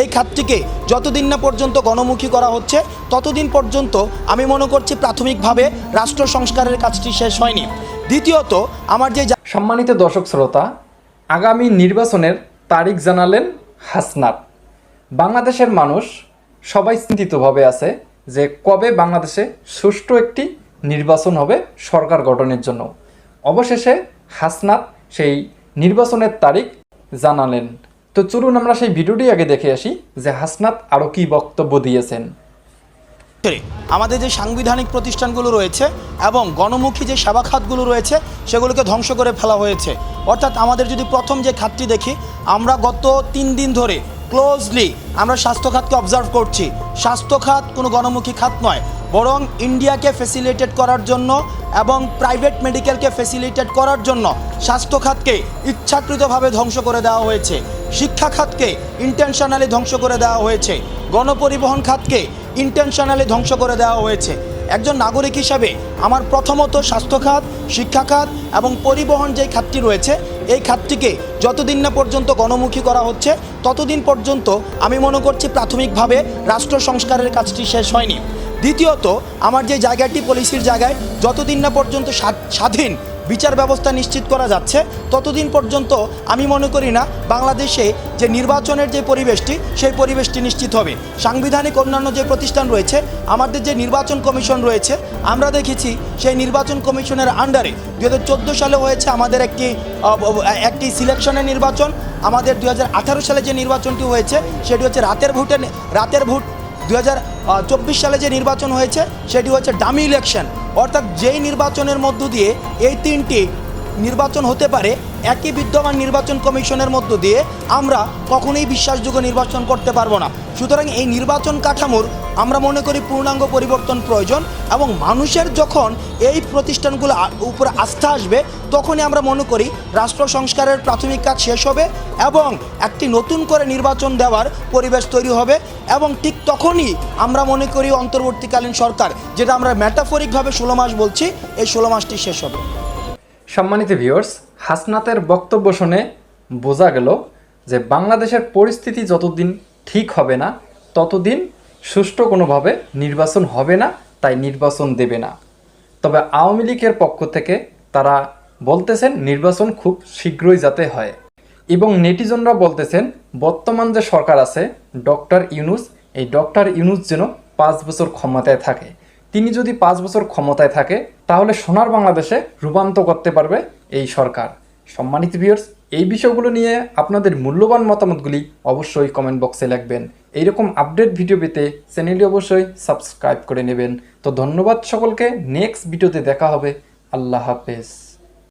এই খাতটিকে যতদিন না পর্যন্ত গণমুখী করা হচ্ছে, ততদিন পর্যন্ত আমি মনে করছি প্রাথমিকভাবে রাষ্ট্র সংস্কারের কাজটি শেষ হয়নি। দ্বিতীয়ত, আমার যে সম্মানিত দর্শক শ্রোতা, আগামী নির্বাচনের তারিখ জানালেন হাসনাত। বাংলাদেশের মানুষ সবাই চিন্তিতভাবে আছে যে কবে বাংলাদেশে সুষ্ঠু একটি নির্বাচন হবে সরকার গঠনের জন্য। অবশেষে হাসনাত সেই নির্বাচনের তারিখ জানালেন। তো চলুন আমরা সেই ভিডিওটি আগে দেখে আসি যে হাসনাত আরও কী বক্তব্য দিয়েছেন। আমাদের যে সাংবিধানিক প্রতিষ্ঠানগুলো রয়েছে এবং গণমুখী যে সেবা খাতগুলো রয়েছে, সেগুলোকে ধ্বংস করে ফেলা হয়েছে। অর্থাৎ আমাদের যদি প্রথম যে খাতটি দেখি, আমরা গত তিন দিন ধরে ক্লোজলি আমরা স্বাস্থ্য খাতকে অবজার্ভ করছি। স্বাস্থ্য খাত কোনো গণমুখী খাত নয় বরং ইন্ডিয়াকে ফেসিলিটেট করার জন্য এবং প্রাইভেট মেডিকেলকে ফেসিলিটেট করার জন্য স্বাস্থ্য খাতকে ইচ্ছাকৃতভাবে ধ্বংস করে দেওয়া হয়েছে শিক্ষা খাতকে ইন্টেনশনালি ধ্বংস করে দেওয়া হয়েছে, গণপরিবহন খাতকে ইন্টেনশনালি ধ্বংস করে দেওয়া হয়েছে। একজন নাগরিক হিসাবে আমার প্রথমত স্বাস্থ্য খাত শিক্ষা খাত এবং পরিবহন যে খাতটি রয়েছে, এই খাতটিকে যতদিন না পর্যন্ত গণমুখী করা হচ্ছে, ততদিন পর্যন্ত আমি মনে করছি প্রাথমিকভাবে রাষ্ট্র সংস্কারের কাজটি শেষ হয়নি। দ্বিতীয়ত, আমার যে জায়গাটি পলিসির জায়গায় যতদিন না পর্যন্ত স্বা- স্বাধীন বিচার ব্যবস্থা নিশ্চিত করা যাচ্ছে, ততদিন পর্যন্ত আমি মনে করি না বাংলাদেশে যে নির্বাচনের যে পরিবেশটি, সেই পরিবেশটি নিশ্চিত হবে। সাংবিধানিক অন্যান্য যে প্রতিষ্ঠান রয়েছে, আমাদের যে নির্বাচন কমিশন রয়েছে, আমরা দেখেছি সেই নির্বাচন কমিশনের আন্ডারে দু হাজার চোদ্দ সালে হয়েছে আমাদের একটি একটি সিলেকশনের নির্বাচন। আমাদের দু হাজার আঠারো সালে যে নির্বাচনটি হয়েছে, সেটি হচ্ছে রাতের ভোটে রাতের ভোট দু চব্বিশ সালে যে নির্বাচন হয়েছে, সেটি হচ্ছে ডামি ইলেকশন অর্থাৎ যেই নির্বাচনের মধ্য দিয়ে এই তিনটি নির্বাচন হতে পারে একই বিদ্যমান নির্বাচন কমিশনের মধ্য দিয়ে আমরা কখনোই বিশ্বাসযোগ্য নির্বাচন করতে পারব না। সুতরাং এই নির্বাচন কাঠামোর আমরা মনে করি পূর্ণাঙ্গ পরিবর্তন প্রয়োজন এবং মানুষের যখন এই প্রতিষ্ঠানগুলো উপরে আস্থা আসবে, তখনই আমরা মনে করি রাষ্ট্র সংস্কারের প্রাথমিক কাজ শেষ হবে এবং একটি নতুন করে নির্বাচন দেওয়ার পরিবেশ তৈরি হবে এবং ঠিক তখনই আমরা মনে করি অন্তর্বর্তীকালীন সরকার, যেটা আমরা ম্যাটাফরিকভাবে ষোলো মাস বলছি, এই ষোলো মাসটি শেষ হবে। সম্মানিত ভিউয়ার্স হাসনাতের বক্তব্য শুনে বোঝা গেল যে বাংলাদেশের পরিস্থিতি যতদিন ঠিক হবে না, ততদিন সুষ্ঠু কোনোভাবে নির্বাচন হবে না, তাই নির্বাচন দেবে না। তবে আওয়ামী লীগের পক্ষ থেকে তারা বলতেছেন নির্বাচন খুব শীঘ্রই যাতে হয়। এবং নেটিজনরা বলতেছেন, বর্তমান যে সরকার আছে, ডক্টর ইউনুস, এই ডক্টর ইউনুস যেন পাঁচ বছর ক্ষমতায় থাকে। তিনি যদি পাঁচ বছর ক্ষমতায় থাকে, তাহলে সোনার বাংলাদেশে রূপান্তর করতে পারবে এই সরকার। সম্মানিত ভিউয়ার্স এই বিষয়গুলো নিয়ে আপনাদের মূল্যবান মতামতগুলি অবশ্যই কমেন্ট বক্সে লিখবেন। এইরকম আপডেট ভিডিও পেতে চ্যানেলটি অবশ্যই সাবস্ক্রাইব করে নেবেন। তো ধন্যবাদ সকলকে নেক্সট ভিডিওতে দেখা হবে। আল্লাহ হাফেজ।